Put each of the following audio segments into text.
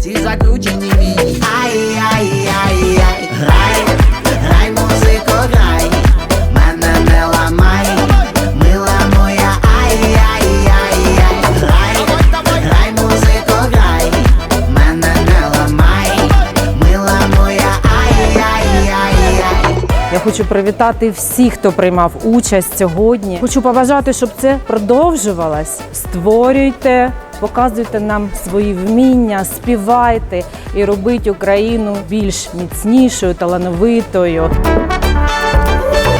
Ці закручені вії. Ай, ай, ай, ай. Грай, грай, музико, грай. Мене не ламай. Мила моя, ай, ай, ай, ай. Грай, грай, музико, грай. Мене не ламай. Мила моя, ай, ай, ай, ай. Я хочу привітати всіх, хто приймав участь сьогодні. Хочу побажати, щоб це продовжувалось. Створюйте, показуйте нам свої вміння, співайте і робіть Україну більш міцнішою, талановитою.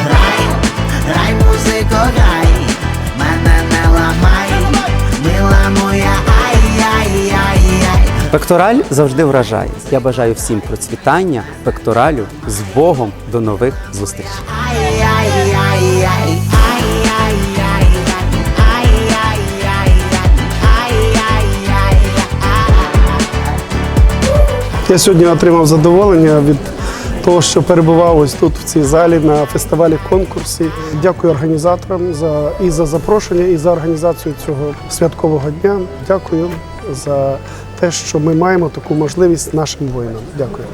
Грай, грай, музико, грай, мене не ламай, мила моя. Пектораль завжди вражає. Я бажаю всім процвітання, пекторалю з Богом. До нових зустрічей. Я сьогодні отримав задоволення від того, що перебував ось тут в цій залі на фестивалі конкурсі. Дякую організаторам за і за запрошення, і за організацію цього святкового дня. Дякую за те, що ми маємо таку можливість нашим воїнам. Дякую.